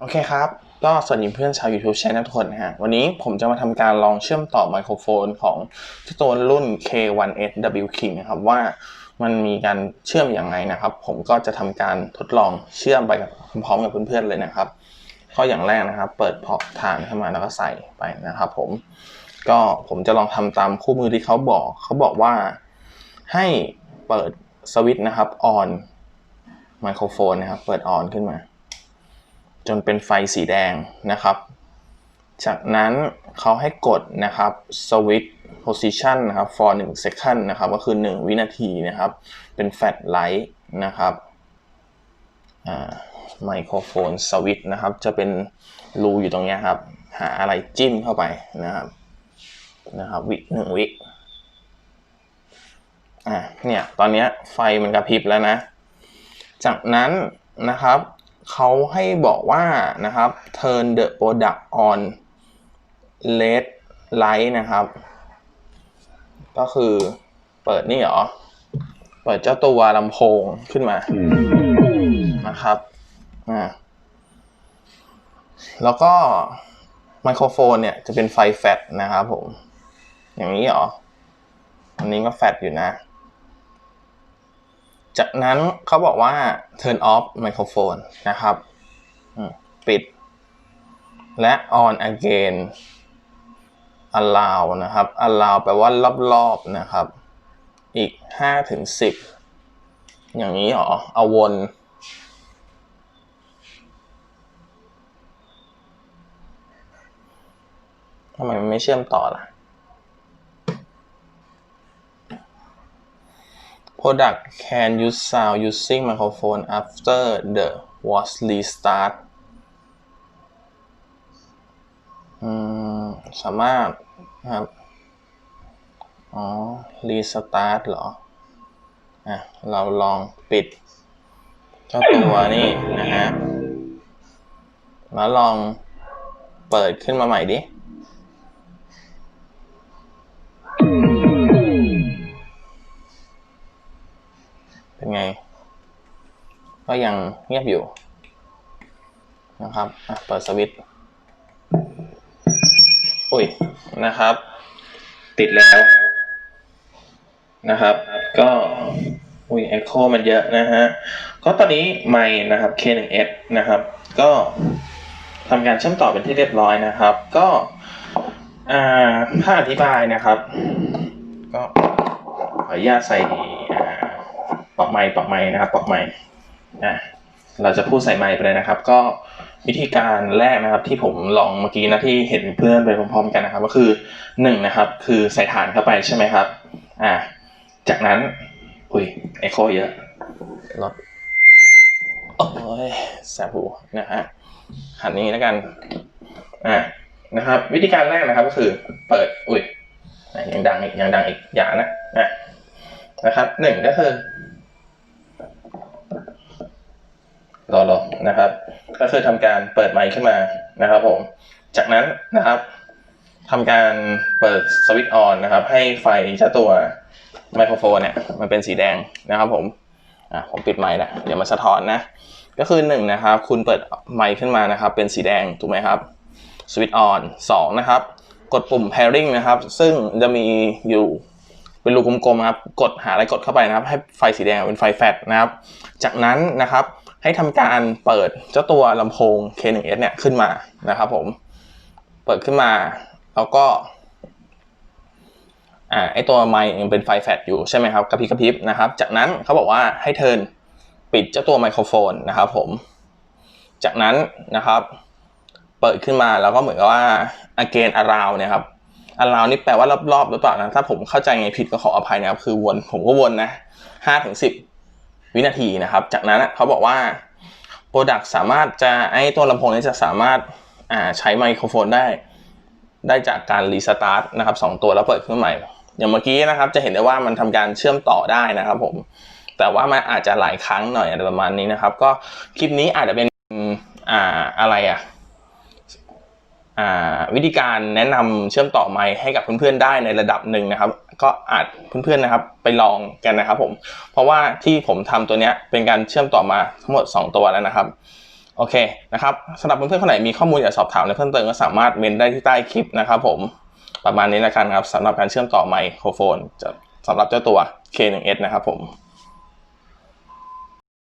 โอเคครับ ก็สวัสดีเพื่อนชาว YouTube Channel ทุกคนนะฮะ วันนี้ผมจะมาทำการลองเชื่อมต่อไมโครโฟนของตัวรุ่น K1SW King นะครับว่ามันมีการเชื่อมอย่างไรนะครับ ผมก็จะทำการทดลองเชื่อมไปกับพร้อมกับเพื่อนๆเลยนะครับก็ออย่างแรกนะครับ เปิดพอร์ตฐานขึ้นมาแล้วก็ใส่ไปนะครับผมก็ผมจะลองทำตามคู่มือที่เขาบอก เขาบอกว่าให้เปิดสวิตช์นะครับ on ไมโครโฟนนะครับ เปิด on ขึ้นมา จนเป็นไฟสีแดงนะครับ จากนั้นเขาให้กดนะครับ switch position นะครับ for 1 second นะครับ ก็คือ 1 วินาทีนะครับ เป็น flat light นะครับไมโครโฟนสวิตช์นะครับ จะเป็นรูอยู่ตรงนี้ครับ หาอะไรจิ้มเข้าไปนะครับนะครับ วิหนึ่งวิอ่าเนี่ย ตอนนี้ไฟมันกระพริบแล้วนะ จากนั้นนะครับ เขาให้บอกว่านะครับ turn the product on red light นะครับ ก็คือเปิดนี่เหรอ เปิดเจ้าตัวลำโพงขึ้นมานะครับอ่าแล้วก็ไมโครโฟนเนี่ยจะเป็นไฟแฟลชนะครับผม อย่างนี้เหรอ อันนี้ก็แฟลชอยู่นะ จากนั้นเขาบอกว่า turn off microphone นะครับ ปิด และ on again allow นะครับ allow แปลว่ารอบๆนะครับ อีก5ถึง10 อย่างนี้หรอ เอาวนทำไมมันไม่เชื่อมต่อล่ะ Product can use sound using microphone after the was restart สามารถครับ อ๋อ restart เหรอ อะ เราลองปิดเจ้าตัวนี่นะฮะ แล้วลองเปิดขึ้นมาใหม่ดิ เป็นไง ก็ยังเงียบอยู่ นะครับเปิดสวิตช์อุ้ยนะครับ ติดแล้วนะครับ ก็อุ้ยเอ็โคมันเยอะนะฮะ ก็ตอนนี้ไมค์นะครับ K1S นะครับ ก็ทำการเชื่อมต่อเป็นที่เรียบร้อยนะครับ ก็อ่าถ้าอธิบายนะครับ ก็ขออนุญาตใส่ ปลักไม้ปลักไม้นะครับปลักไม้อะเราจะพูดใส่ไม้ไปเลยนะครับ ก็วิธีการแรกนะครับที่ผมลองเมื่อกี้นะที่เห็นเพื่อนไปพร้อมๆกันนะครับ ก็คือหนึ่งนะครับคือใส่ฐานเข้าไปใช่ไหมครับอ่าจากนั้นอุ้ยเอโคเยอะลดโอ้ยแสบหูนะฮะหันนี้แล้วกันอ่านะครับ วิธีการแรกนะครับก็คือเปิดอุ้ยอะยังดังอีกยังดังอีกอย่านะอะนะครับหนึ่งก็คือ รอรอนะครับ ก็คือทำการเปิดไมค์ขึ้นมานะครับ ผม จากนั้นนะครับทำการเปิดสวิตช์ออนนะครับ ให้ไฟเจ้าตัวไมโครโฟนเนี่ยมันเป็นสีแดงนะครับผมอะผมปิดไมค์แล้วเดี๋ยวมาสะท้อนนะ ก็คือหนึ่งนะครับ คุณเปิดไมค์ขึ้นมานะครับ เป็นสีแดงถูกไหมครับสวิตช์ออนสองนะครับ กดปุ่ม pairing นะครับ ซึ่งจะมีอยู่เป็นรูกลมๆครับ กดหาอะไรกดเข้าไปนะครับ ให้ไฟสีแดงเป็นไฟแฟลชนะครับ จากนั้นนะครับ ให้ทำการเปิดเจ้าตัวลำโพง K1S เนี่ยขึ้นมานะครับผมเปิดขึ้นมา แล้วก็อ่าไอตัวไมค์ยังเป็นไฟแฟลชอยู่ใช่ไหมครับกระพริบกระพริบนะครับ จากนั้นเขาบอกว่าให้เทินปิดเจ้าตัวไมโครโฟนนะครับผม จากนั้นนะครับ เปิดขึ้นมาแล้วก็เหมือนกับว่า again around เนี่ยครับ around นี่แปลว่ารอบๆหรือเปล่านะถ้าผมเข้าใจไงผิดก็ขออภัยนะครับ คือวนผมก็วนนะห้าถึงสิบ วินาทีนะครับ จากนั้นเขาบอกว่า Product สามารถจะไอตัวลำโพงนี้จะสามารถาใช้ไมโครโฟนได้ ได้จากการรีสตาร์ทนะครับสองตัวแล้วเปิดขึ้นใหม่ อย่างเมื่อกี้นะครับจะเห็นได้ว่ามันทำการเชื่อมต่อได้นะครับผมแต่ว่ามันอาจจะหลายครั้งหน่อยอะไรประมาณนี้นะครับ ก็คลิปนี้อาจจะเป็นอ่าอะไรอะ วิธีการแนะนำเชื่อมต่อไมค์ให้กับเพื่อนๆได้ในระดับหนึ่งนะครับ ก็อาจเพื่อนๆนะครับไปลองกันนะครับผมเพราะว่าที่ผมทำตัวเนี้ยเป็นการเชื่อมต่อมาทั้งหมด 2 ตัวแล้วนะครับโอเคนะครับสำหรับเพื่อนๆคนไหนมีข้อมูลอยากสอบถามในเพิ่มเติมก็สามารถเมนได้ที่ใต้คลิปนะครับผมประมาณนี้แล้วกันครับสำหรับการเชื่อมต่อไมโครโฟนสำหรับเจ้าตัว K1S นะครับผม